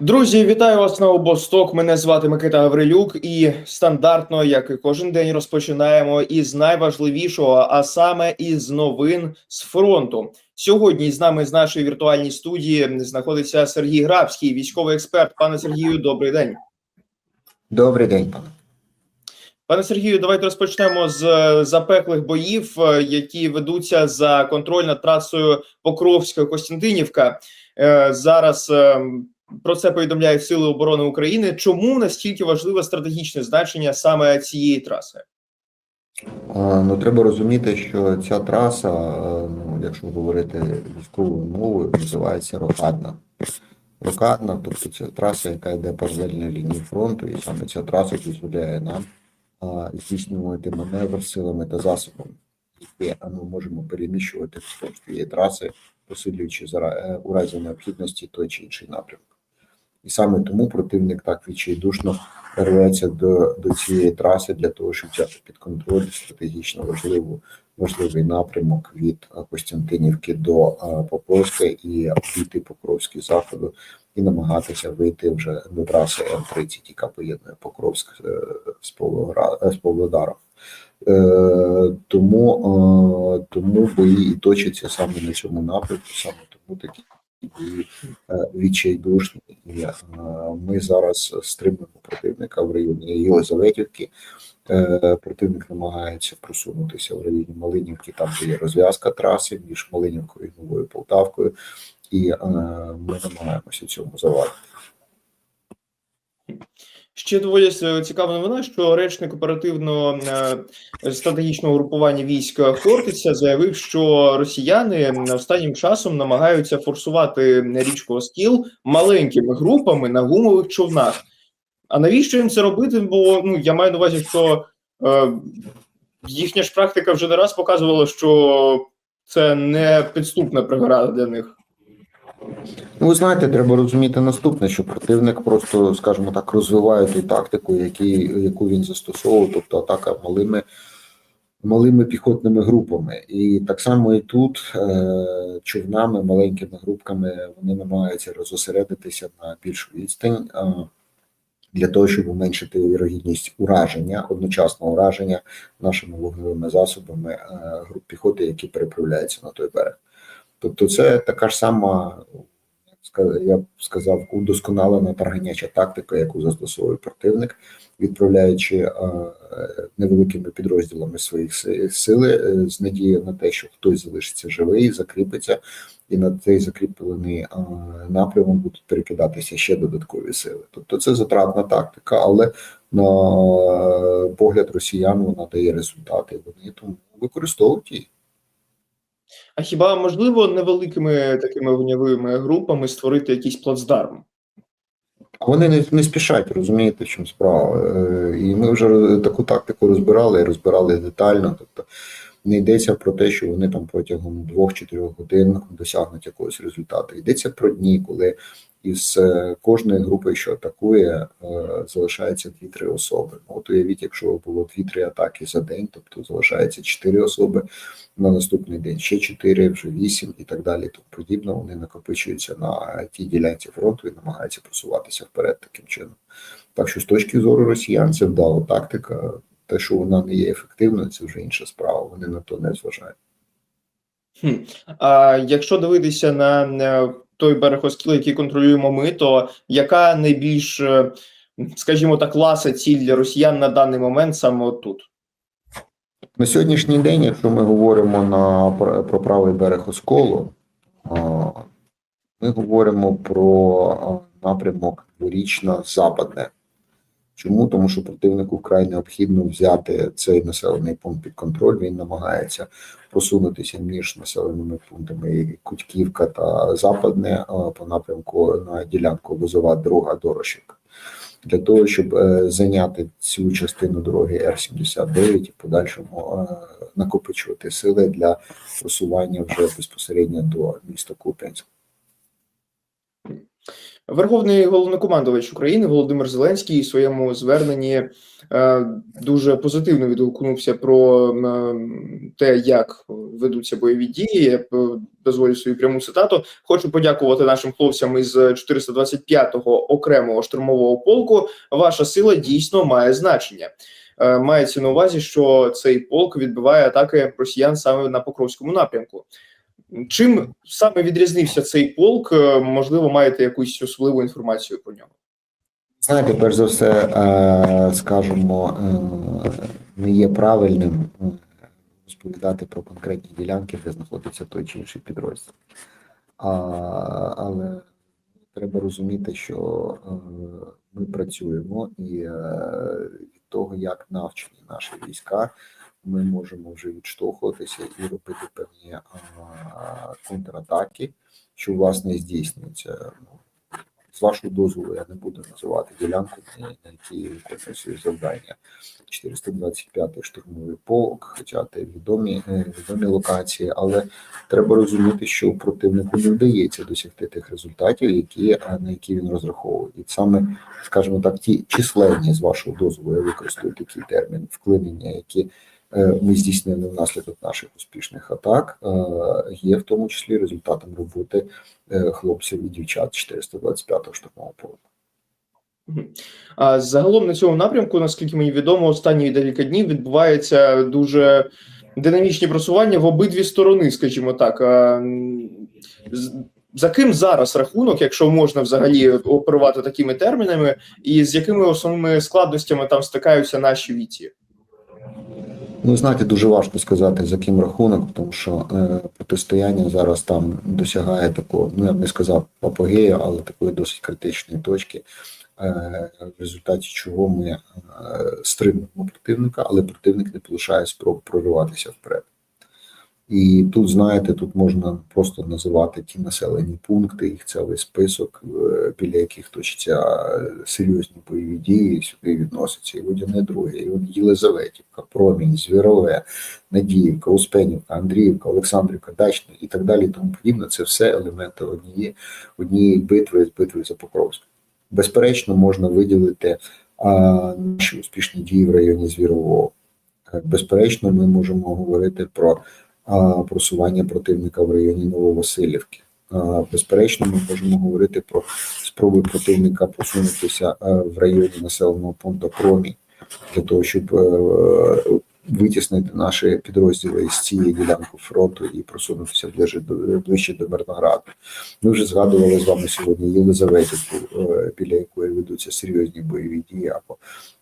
Друзі, вітаю вас на обосток. Мене звати Микита Гаврилюк, і стандартно, як і кожен день, розпочинаємо із найважливішого, а саме із новин з фронту. Сьогодні з нами з нашої віртуальній студії знаходиться Сергій Грабський, військовий експерт. Пане Сергію, добрий день. Добрий день, пане. Пане Сергію, давайте розпочнемо з е, запеклих боїв, е, які ведуться за контроль над трасою Покровська Костянтинівка. Е, Зараз е, про це повідомляють Сили оборони України. Чому настільки важливе стратегічне значення саме цієї траси? Ну, треба розуміти, що ця траса, ну, якщо говорити військовою мовою, називається рокадна. Рокадна, тобто це траса, яка йде паралельно лінії фронту, і саме ця траса дозволяє нам здійснювати маневр силами та засобами, які ми можемо переміщувати вздовж цієї траси, посилюючи за ра- е, у разі необхідності той чи інший напрямок. І саме тому противник так відчайдушно рветься до, до цієї траси для того, щоб взяти під контроль стратегічно важливу важливий напрямок від Костянтинівки до а, Покровська і обійти Покровський заходу і намагатися вийти вже до траси М30, яка поєднує Покровськ е, з е, Павлодаром. Е, тому, е, тому бої і точаться саме на цьому напрямку, саме тому такі бої е, відчайдушні. І е, ми зараз стримуємо противника в районі Єлизаветівки. Е, Противник намагається просунутися в районі Малинівки, там де є розв'язка траси між Малинівкою і Новою Полтавкою, і ми намагаємося цьому завадити. Ще доволі цікава новина, що речник оперативно е, стратегічного групування військ Хортиця заявив, що росіяни останнім часом намагаються форсувати річку Оскіл маленькими групами на гумових човнах. А навіщо їм це робити? Бо ну я маю на увазі, що е, їхня ж практика вже не раз показувала, що це не підступна преграда для них. Ну, ви знаєте, треба розуміти наступне, що противник просто, скажімо так, розвиває ту тактику, які, яку він застосовував, тобто атака малими, малими піхотними групами. І так само і тут е, човнами, маленькими групками вони намагаються розосередитися на більшу відстань. Е, для того, щоб уменшити вірогідність ураження, одночасного ураження нашими вогневими засобами е, груп піхоти, які переправляються на той берег. Тобто, це така ж сама, я б сказав, удосконалена тарганяча тактика, яку застосовує противник, відправляючи е, невеликими підрозділами своїх си- сили е, з надією на те, що хтось залишиться живий, закріпиться, і на цей закріплений е, напрямок будуть перекидатися ще додаткові сили. Тобто, це затратна тактика, але на погляд росіян вона дає результати. Вони тому використовують її. А хіба можливо невеликими такими вогневими групами створити якийсь плацдарм? Вони не, не спішать, розумієте, в чому справа. Е, І ми вже таку тактику розбирали і розбирали детально. Тобто не йдеться про те, що вони там протягом двох-чотирьох годин досягнуть якогось результату. Йдеться про дні, коли із е, кожної групи, що атакує, е, залишається дві-три особи. От уявіть, якщо було дві-три атаки за день, тобто залишається чотири особи на наступний день, ще чотири, вже вісім і так далі. Тому подібно вони накопичуються на тій ділянці фронту і намагаються просуватися вперед таким чином. Так що з точки зору росіян це вдала тактика. Те, що вона не є ефективною, це вже інша справа. Вони на то не зважають. Хм. А якщо дивитися на той берег Оскіла, який контролюємо ми, то яка найбільш, е, скажімо так, ласа ціль для росіян на даний момент саме от тут? На сьогоднішній день, якщо ми говоримо на про правий берег Осколу, ми говоримо про напрямок дворічно-западне. Чому? Тому що противнику вкрай необхідно взяти цей населений пункт під контроль. Він намагається просунутися між населеними пунктами Кутьківка та Западне по напрямку на ділянку Лозова дорога Дорошівка. Для того, щоб е, зайняти цю частину дороги Р-79 і подальшому е, накопичувати сили для просування вже безпосередньо до міста Куп'янськ. Верховний головнокомандувач України Володимир Зеленський у своєму зверненні е, дуже позитивно відгукнувся про е, те, як ведуться бойові дії. Я е, дозволю свою пряму цитату. Хочу подякувати нашим хлопцям із 425-го окремого штурмового полку. Ваша сила дійсно має значення. Мається на увазі, що цей полк відбиває атаки росіян саме на Покровському напрямку. Чим саме відрізнився цей полк? Е, Можливо, маєте якусь особливу інформацію про нього? Знаєте, перш за все, е, скажімо, е, не є правильним розповідати про конкретні ділянки, де знаходиться той чи інший підрозділ. Але треба розуміти, що ми працюємо, і від того, як навчені наші війська, ми можемо вже відштовхуватися і робити певні контратаки, що власне здійснюється. Ну, з вашого дозволу я не буду називати ділянку, на якій виконує свої завдання. 425-й штурмовий полк, хоча це відомі, е, відомі локації, але треба розуміти, що противнику не вдається досягти тих результатів, які, е, на які він розраховує. І саме, скажімо так, ті численні з вашого дозволу, я використовую такий термін вклинення, які ми здійснили внаслідок наших успішних атак, е, є в тому числі результатом роботи е, хлопців і дівчат 425-го штурмового полку. Загалом на цьому напрямку, наскільки мені відомо, останні декілька днів відбувається дуже динамічні просування в обидві сторони, скажімо так. За ким зараз рахунок, якщо можна взагалі оперувати такими термінами, і з якими основними складностями там стикаються наші віці? Ну, знаєте, дуже важко сказати за ким рахунок, тому що е, протистояння зараз там досягає такого, ну я б не сказав апогею, але такої досить критичної точки, е, в результаті чого ми е, стримуємо противника, але противник не полишає спроб прориватися вперед. І тут, знаєте, тут можна просто називати ті населені пункти, їх цілий список, е, біля яких точаться серйозні бойові дії. Сюди відноситься і Водяне Друге, і Єлизаветівка, Промінь, Звірове, Надіївка, Успенівка, Андріївка, Олександрівка, Дачна і так далі. Тому подібне. Це все елементи однієї однієї битви битви за Покровськ. Безперечно, можна виділити а, наші успішні дії в районі Звірового. Безперечно, ми можемо говорити про просування противника в районі Нововасилівки. Безперечно, ми можемо говорити про спроби противника просунутися е, в районі населеного пункту Промінь для того, щоб е, витіснити наші підрозділи з цієї ділянки фронту і просунутися ближче до ближче до Мирнограду. Ми вже згадували з вами сьогодні Єлизаветівку, е, біля якої ведуться серйозні бойові дії, або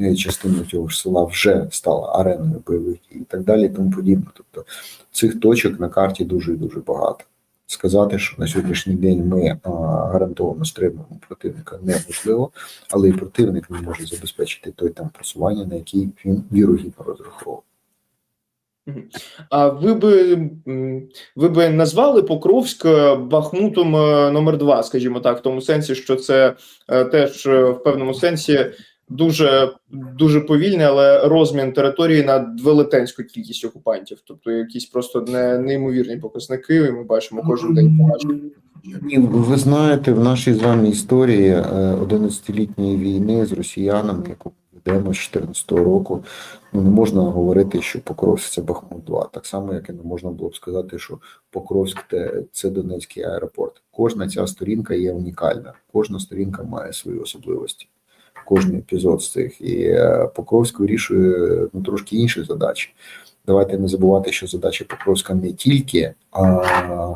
е, частина цього ж села вже стала ареною бойових дій і так далі, тому подібне. Тобто цих точок на карті дуже і дуже багато. Сказати, що на сьогоднішній день ми а, гарантовано стримуємо противника неможливо, але і противник не може забезпечити той там просування, на який він вірогідно розраховував. А ви би ви би назвали Покровськ е, Бахмутом е, номер два, скажімо так, в тому сенсі, що це е, теж в певному сенсі дуже дуже повільний, але розмін території над велетенську кількість окупантів, тобто якісь просто не, неймовірні показники. і Ми бачимо кожен день. Ні, ви знаєте, в нашій з вами історії е, 11-літньої війни з росіянами, яку ведемо з 2014 року, ну не можна говорити, що Покровськ це Бахмут 2 Так само, як і не можна було б сказати, що Покровськ це, Донецький аеропорт. Кожна ця сторінка є унікальна, кожна сторінка має свої особливості. Кожен епізод з цих і е, Покровськ вирішує ну трошки інші задачі. Давайте не забувати, що задача Покровська не тільки а,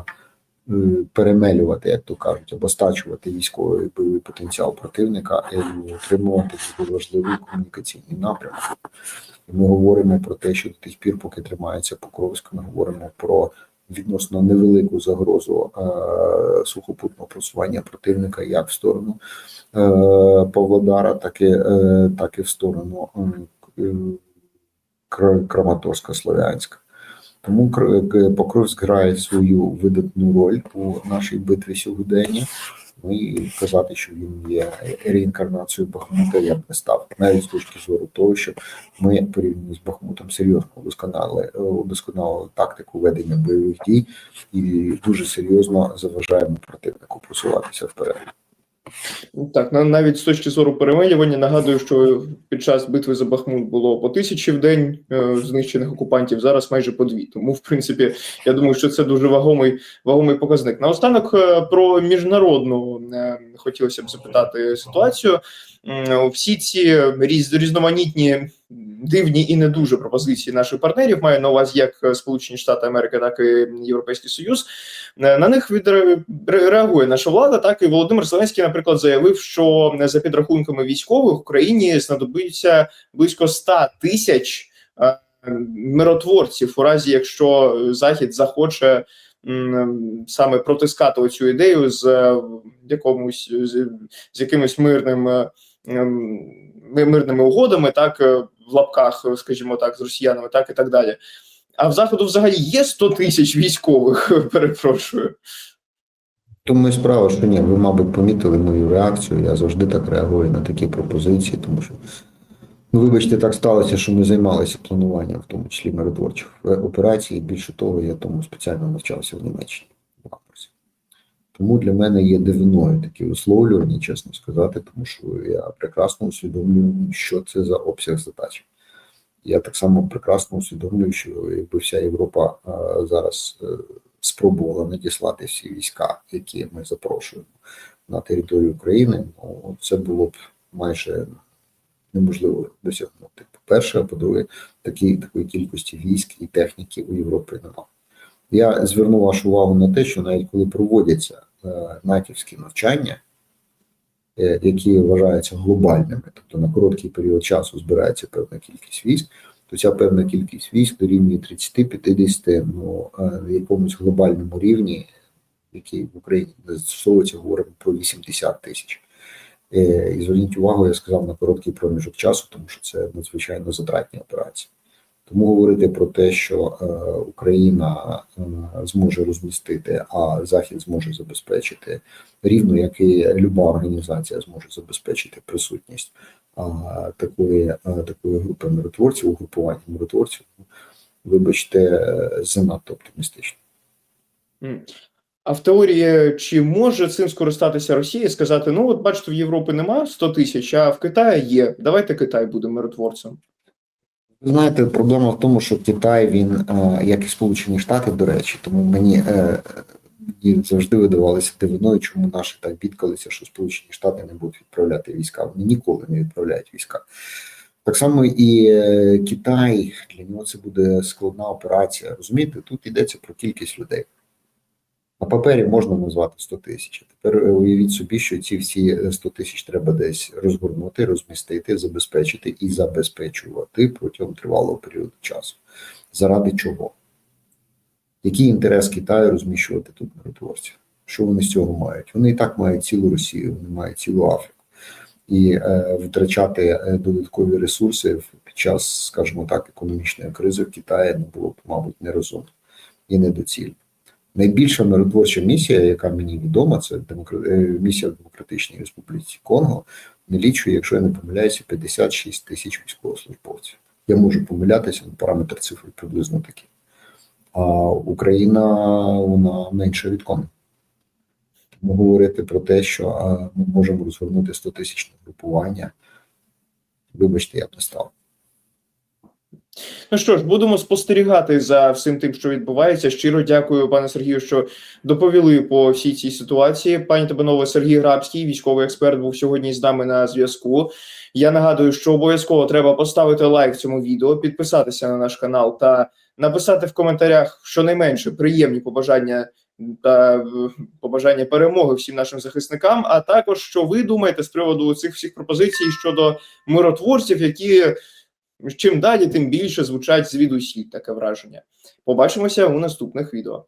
перемелювати, як то кажуть, або стачувати військовий бойовий потенціал противника і отримувати дуже важливий комунікаційний напрямок. Ми говоримо про те, що до тих пір, поки тримається Покровськ, ми говоримо про відносно невелику загрозу е, сухопутного просування противника як в сторону е, Павлодара, так і, е, так і в сторону е, Краматорська, Слов'янська. Тому Покровськ грає свою видатну роль у нашій битві сьогодення. Ну і казати, що він є реінкарнацією Бахмута, я б не став, навіть з точки зору того, що ми порівняно з Бахмутом серйозно удосконалили, удосконалили тактику ведення бойових дій і дуже серйозно заважаємо противнику просуватися вперед. Так, навіть з точки зору перемелювання нагадую, що під час битви за Бахмут було по тисячі в день е, знищених окупантів, зараз майже по дві. Тому, в принципі, я думаю, що це дуже вагомий, вагомий показник. Наостанок е, про міжнародну е, хотілося б запитати ситуацію. Всі ці різ, різноманітні дивні і не дуже пропозиції наших партнерів маю на увазі як е, Сполучені Штати Америки, так і Європейський Союз. Е, На них відре- ре- реагує наша влада. Так і Володимир Зеленський, наприклад, заявив, що е, за підрахунками військових Україні знадобиться близько 100 тисяч миротворців, у разі якщо Захід захоче саме протискати оцю ідею з якомусь з, з якимось мирним. ми- мирними угодами, так в лапках, скажімо так, з росіянами, так і так далі. А в заходу взагалі є 100 тисяч військових, перепрошую. Тому і справа, що ні, ви, мабуть, помітили мою реакцію. Я завжди так реагую на такі пропозиції, тому що, ну, вибачте, так сталося, що ми займалися плануванням, в тому числі миротворчих е, операцій. Більше того, я тому спеціально навчався в Німеччині. Тому для мене є дивиною такі висловлювання, чесно сказати, тому що я прекрасно усвідомлюю, що це за обсяг задач. Я так само прекрасно усвідомлюю, що якби вся Європа е, зараз е, спробувала надіслати всі війська, які ми запрошуємо на територію України, ну це було б майже неможливо досягнути. По-перше, а по-друге, такі, такої кількості військ і техніки у Європі немає. Я зверну вашу увагу на те, що навіть коли проводяться натівські навчання, е, які вважаються глобальними, тобто на короткий період часу збирається певна кількість військ, то ця певна кількість військ дорівнює 30-50, ну е, в якомусь глобальному рівні, який в Україні не застосовується, говоримо про 80 тисяч. Е, І зверніть увагу, я сказав на короткий проміжок часу, тому що це надзвичайно затратні операції. Тому говорити про те, що е, Україна е, зможе розмістити, а Захід зможе забезпечити рівно, як і люба організація зможе забезпечити присутність такої, а, такої групи миротворців, угрупування миротворців, вибачте, е, занадто оптимістично. А в теорії, чи може цим скористатися Росія і сказати: ну, от бачите, в Європі нема 100 тисяч, а в Китаї є. Давайте Китай буде миротворцем. Знаєте, проблема в тому, що Китай він, е, як і Сполучені Штати, до речі, тому мені, е, мені завжди видавалося дивиною, чому наші так бідкалися, що Сполучені Штати не будуть відправляти війська. Вони ніколи не відправляють війська. Так само і е, Китай для нього це буде складна операція. Розумієте, тут йдеться про кількість людей. На папері можна назвати 100 тисяч. Тепер е, уявіть собі, що ці всі е, 100 тисяч треба десь розгорнути, розмістити, забезпечити і забезпечувати протягом тривалого періоду часу. Заради чого? Який інтерес Китаю розміщувати тут миротворців? Що вони з цього мають? Вони і так мають цілу Росію, вони мають цілу Африку. І е, витрачати е, додаткові ресурси під час, скажімо так, економічної кризи в Китаї не було б, мабуть, нерозумно і недоцільно. Найбільша миротворча місія, яка мені відома, це е, місія в Демократичній Республіці Конго, налічує, якщо я не помиляюся, 56 тисяч військовослужбовців. Я можу помилятися, але параметр цифри приблизно такий. А Україна вона менше від Конго. Тому говорити про те, що ми можемо розгорнути 100 тисячне групування, вибачте, я б не став. Ну що ж, будемо спостерігати за всім тим, що відбувається. Щиро дякую, пане Сергію, що доповіли по всій цій ситуації. Пані Табанове, Сергій Грабський, військовий експерт, був сьогодні з нами на зв'язку. Я нагадую, що обов'язково треба поставити лайк цьому відео, підписатися на наш канал та написати в коментарях щонайменше приємні побажання та е, побажання перемоги всім нашим захисникам. А також що ви думаєте з приводу цих всіх пропозицій щодо миротворців, які чим далі, тим більше звучать звідусіль таке враження. Побачимося у наступних відео.